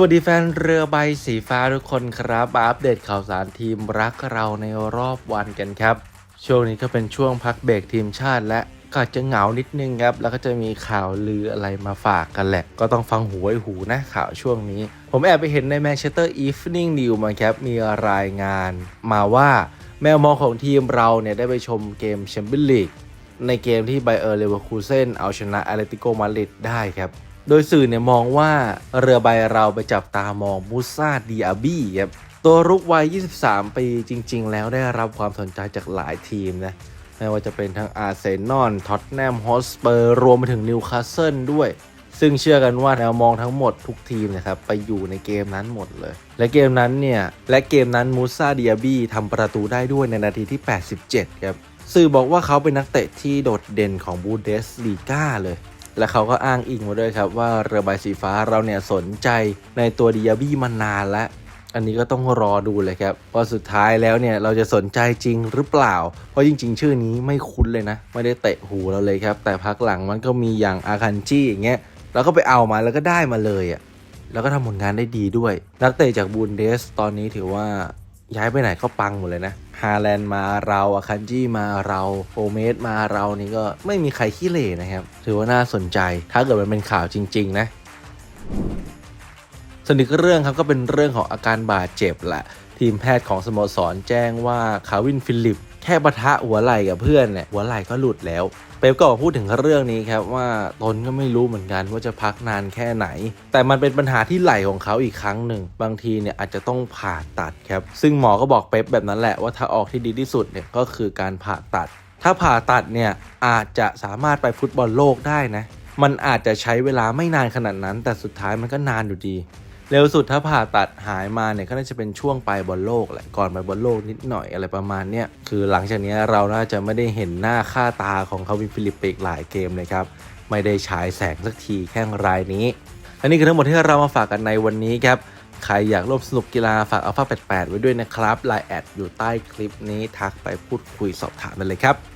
วัสดีแฟนเรือใบสีฟ้าทุกคนครับอัปเดตข่าวสารทีมรักเราในรอบวันกันครับ ช่วงนี้ก็เป็นช่วงพักเบรกทีมชาติและก็จจะเหงานิดนึงครับ แล้วก็จะมีข่าวลืออะไรมาฝากกันแหละ ก็ต้องฟังหูไว้หูนะข่าวช่วงนี้ ผมแอบไปเห็นใน Manchester Evening News มาครับ มีรายงานมาว่าแมวมองของทีมเราเนี่ยได้ไปชมเกมแชมเปี้ยนลีกในเกมที่ไบเออร์เลเวอร์คูเซนเอาชนะอาเลติโกมาดริดได้ครับ โดยสื่อเนี่ยมองว่าเรือใบเราไปจับตามองมูซาดีอาบี้ครับตัวรุกวัย 23 ปีจริง ๆ แล้วได้รับความสนใจจากหลายทีมนะไม่ว่าจะเป็นทั้งอาร์เซนอลท็อตแนมฮอสเปอร์รวมไปถึงนิวคาสเซิลด้วย ซึ่งเชื่อกันว่าแนวมองทั้งหมดทุกทีมนะครับไปอยู่ในเกมนั้นหมดเลย และเกมนั้นเนี่ย และเกมนั้นมูซาเดียบี้ทำประตูได้ด้วยในนาทีที่ 87 ครับ สื่อบอกว่าเขาเป็นนักเตะที่โดดเด่นของบูเดสลีกาเลย และเขาก็อ้างอิงมาด้วยครับว่าเรือใบสีฟ้าเราเนี่ยสนใจในตัวดิยาบี้มานานแล้วอันนี้ก็ต้องรอดูเลยครับว่าสุดท้ายแล้วเนี่ยเราจะสนใจจริงหรือเปล่า เพราะจริง ๆ ชื่อนี้ไม่คุ้นเลยนะ ไม่ได้เตะหูเราเลยครับ แต่พักหลังมันก็มีอย่างอาคันจี้อย่างเงี้ยเราก็ไปเอามาแล้วก็ได้มาเลยอะ่ะแล้วก็ทำผลงานได้ดีด้วย นักเตะจากบูนเดสตอนนี้ถือว่า ย้ายไปไหนก็ปังหมดเลยนะฮาแลนด์มาเราอาคันจี้มาเราโอเมสมาเรานี่ก็ไม่มีใครขี้เหร่นะครับ ถือว่าน่าสนใจถ้าเกิดมันเป็นข่าวจริง ๆ นะส่วนอีกเรื่องครับก็เป็นเรื่องของอาการบาดเจ็บแหละ ทีมแพทย์ของสโมสรแจ้งว่าคาวินฟิลิป แค่ปะทะหัวไหล่กับเพื่อนเนี่ยหัวไหล่ก็หลุดแล้ว เป๊ปก็มาพูดถึงเรื่องนี้ครับว่าตนก็ไม่รู้เหมือนกันว่าจะพักนานแค่ไหน แต่มันเป็นปัญหาที่ไหล่ของเขาอีกครั้งหนึ่ง บางทีเนี่ยอาจจะต้องผ่าตัดครับ ซึ่งหมอก็บอกเป๊ปแบบนั้นแหละว่าถ้าออกที่ดีที่สุดเนี่ยก็คือการผ่าตัด ถ้าผ่าตัดเนี่ยอาจจะสามารถไปฟุตบอลโลกได้นะมันอาจจะใช้เวลาไม่นานขนาดนั้น แต่สุดท้ายมันก็นานอยู่ดี เร็วสุดถ้าผ่าตัดหายมาเนี่ยก็น่าจะเป็นช่วงปลายบอลโลกแหละก่อนไปบอลโลกนิดหน่อยอะไรประมาณเนี้ยคือหลังจากนี้เราน่าจะไม่ได้เห็นหน้าค่าตาของคาวินฟิลิปเปกหลายเกมเลยครับ ไม่ได้ฉายแสงสักทีแข้งรายนี้ อันนี้คือทั้งหมดที่เรามาฝากกันในวันนี้ครับใครอยากร่วมสนุกกีฬาฝากอัลฟา88 ไว้ด้วยนะครับไลน์แอดอยู่ใต้คลิปนี้ทักไปพูดคุยสอบถามกันเลยครับ